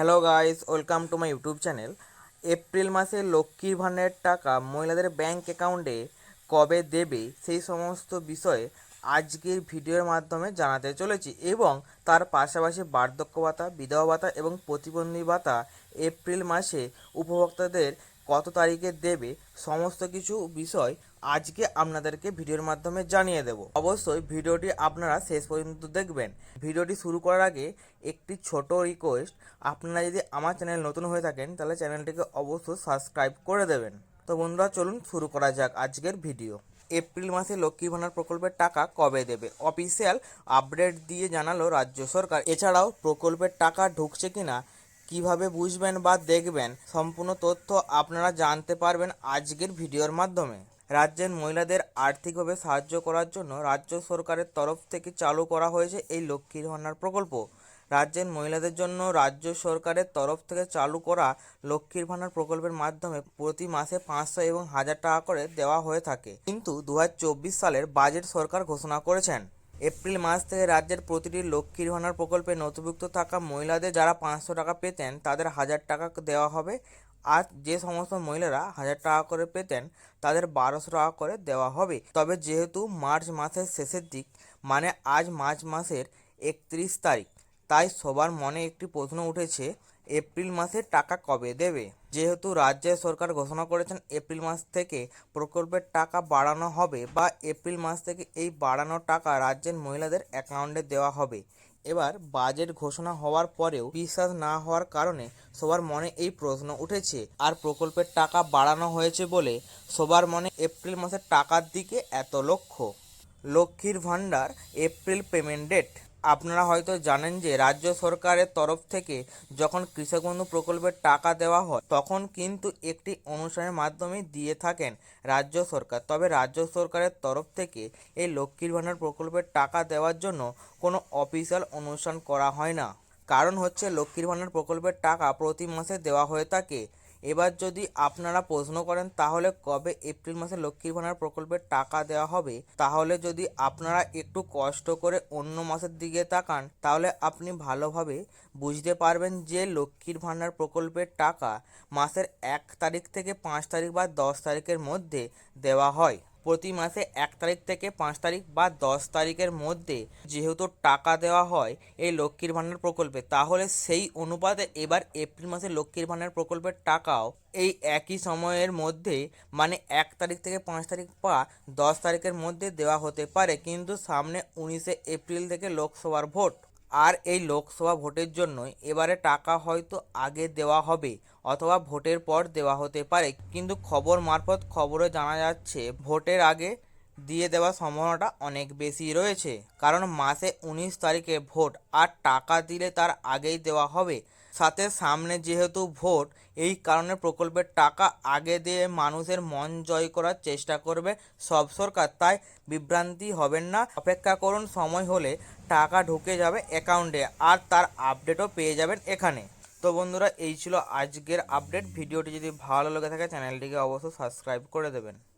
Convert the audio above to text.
Hello guys welcome to my YouTube channel April মাসে লক্ষ্মীর ভাণ্ডারের টাকা মহিলাদের ব্যাংক অ্যাকাউন্টে কবে দেবে সেই সমস্ত বিষয়ে আজকের ভিডিওর মাধ্যমে জানাতে চলেছি এবং তার পাশাপাশি বার্ধক্য ভাতা, বিধবা ভাতা এবং প্রতিবন্ধী ভাতা এপ্রিল মাসে উপভোক্তাদের কত তারিখে দেবে সমস্ত কিছু বিষয় আজকে আপনাদেরকে ভিডিওর মাধ্যমে জানিয়ে দেব। অবশ্যই ভিডিওটি আপনারা শেষ পর্যন্ত দেখবেন। ভিডিওটি শুরু করার আগে একটি ছোট রিকোয়েস্ট আপনারা যদি আমার চ্যানেল নতুন হয়ে থাকেন, তাহলে চ্যানেলটিকে অবশ্যই সাবস্ক্রাইব করে দেবেন। তো বন্ধুরা, চলুন শুরু করা যাক আজকের ভিডিও। এপ্রিল মাসে লক্ষ্মী ভাণ্ডার প্রকল্পের টাকা কবে দেবে? অফিসিয়াল আপডেট দিয়ে জানালো রাজ্য সরকার। এছাড়াও প্রকল্পের টাকা ঢুকছে কিনা কীভাবে বুঝবেন বা দেখবেন সম্পূর্ণ তথ্য আপনারা জানতে পারবেন আজকের ভিডিওর মাধ্যমে। রাজ্যের মহিলাদের আর্থিকভাবে সাহায্য করার জন্য রাজ্য সরকারের তরফ থেকে চালু করা হয়েছে এই লক্ষ্মীর ভাণ্ডার প্রকল্প। রাজ্যের মহিলাদের জন্য রাজ্য সরকারের তরফ থেকে চালু করা লক্ষ্মীর ভাণ্ডার প্রকল্পের মাধ্যমে প্রতি মাসে পাঁচশো এবং হাজার টাকা করে দেওয়া হয়ে থাকে। কিন্তু দু হাজার চব্বিশ সালের বাজেট সরকার ঘোষণা করেছেন। এপ্রিল মাস থেকে রাজ্যের প্রতিটি লক্ষ্মীর ভাণ্ডার প্রকল্পে নথিভুক্ত থাকা মহিলাদের যারা পাঁচশো টাকা পেতেন, তাদের হাজার টাকা দেওয়া হবে। আর যে সমস্ত মহিলারা হাজার টাকা করে পেতেন, তাদের বারোশো টাকা করে দেওয়া হবে। তবে যেহেতু মার্চ মাসের শেষের দিক মানে আজ মার্চ মাসের একত্রিশ তারিখ, তাই সবার মনে একটি প্রশ্ন উঠেছে এপ্রিল মাসে টাকা কবে দেবে? যেহেতু রাজ্যের সরকার ঘোষণা করেছেন এপ্রিল মাস থেকে প্রকল্পের টাকা বাড়ানো হবে বা এপ্রিল মাস থেকে এই বাড়ানো টাকা রাজ্যের মহিলাদের অ্যাকাউন্টে দেওয়া হবে। এবার বাজেট ঘোষণা হওয়ার পরেও বিশ্বাস না হওয়ার কারণে সবার মনে এই প্রশ্ন উঠেছে। আর প্রকল্পের টাকা বাড়ানো হয়েছে বলে সবার মনে এপ্রিল মাসের টাকার দিকে এত লক্ষ্য। লক্ষ্মীর ভাণ্ডার, এপ্রিল পেমেন্ট ডেট। আপনারা হয়তো জানেন যে রাজ্য সরকারের তরফ থেকে যখন কৃষক বন্ধু প্রকল্পের টাকা দেওয়া হয়, তখন কিন্তু একটি অনুষ্ঠানের মাধ্যমে দিয়ে থাকেন রাজ্য সরকার। তবে রাজ্য সরকারের তরফ থেকে এই লক্ষ্মীর ভাণ্ডার প্রকল্পের টাকা দেওয়ার জন্য কোনো অফিসিয়াল অনুষ্ঠান করা হয় না। কারণ হচ্ছে লক্ষ্মীর ভাণ্ডার প্রকল্পের টাকা প্রতি মাসে দেওয়া হয়ে থাকে। এবার যদি আপনারা প্রশ্ন করেন, তাহলে কবে এপ্রিল মাসে লক্ষ্মীর ভাণ্ডার প্রকল্পের টাকা দেওয়া হবে? তাহলে যদি আপনারা একটু কষ্ট করে অন্য মাসের দিকে তাকান, তাহলে আপনি ভালোভাবে বুঝতে পারবেন যে লক্ষ্মীর ভাণ্ডার প্রকল্পের টাকা মাসের এক তারিখ থেকে পাঁচ তারিখ বা দশ তারিখের মধ্যে দেওয়া হয়। প্রতি মাসে এক তারিখ থেকে পাঁচ তারিখ বা দশ তারিখের মধ্যে যেহেতু টাকা দেওয়া হয় এই লক্ষ্মীর ভাণ্ডার প্রকল্পে, তাহলে সেই অনুপাতে এবার এপ্রিল মাসে লক্ষ্মীর ভাণ্ডার প্রকল্পের টাকাও এই একই সময়ের মধ্যে মানে এক তারিখ থেকে পাঁচ তারিখ বা দশ তারিখের মধ্যে দেওয়া হতে পারে। কিন্তু সামনে উনিশে এপ্রিল থেকে লোকসভার ভোট। আর এই লোকসভা ভোটের জন্যই এবারে টাকা হয়তো আগে দেওয়া হবে অথবা ভোটের পর দেওয়া হতে পারে। কিন্তু খবর মারফত খবরে জানা যাচ্ছে, ভোটের আগে দিয়ে দেওয়ার সম্ভাবনাটা অনেক বেশি রয়েছে। কারণ মাসে উনিশ তারিখে ভোট আর টাকা দিলে তার আগেই দেওয়া হবে। সাথে সামনে যেহেতু ভোট, এই কারণে প্রকল্পের টাকা আগে দিয়ে মানুষের মন জয় করার চেষ্টা করবে সব সরকার। তাই বিভ্রান্তি হবেন না। অপেক্ষা করুন, সময় হলে টাকা ঢুকে যাবে অ্যাকাউন্টে আর তার আপডেটও পেয়ে যাবেন এখানে। তো বন্ধুরা, এই ছিল আজকের আপডেট। ভিডিওটি যদি ভালো লেগে থাকে, চ্যানেলটিকে অবশ্যই সাবস্ক্রাইব করে দেবেন।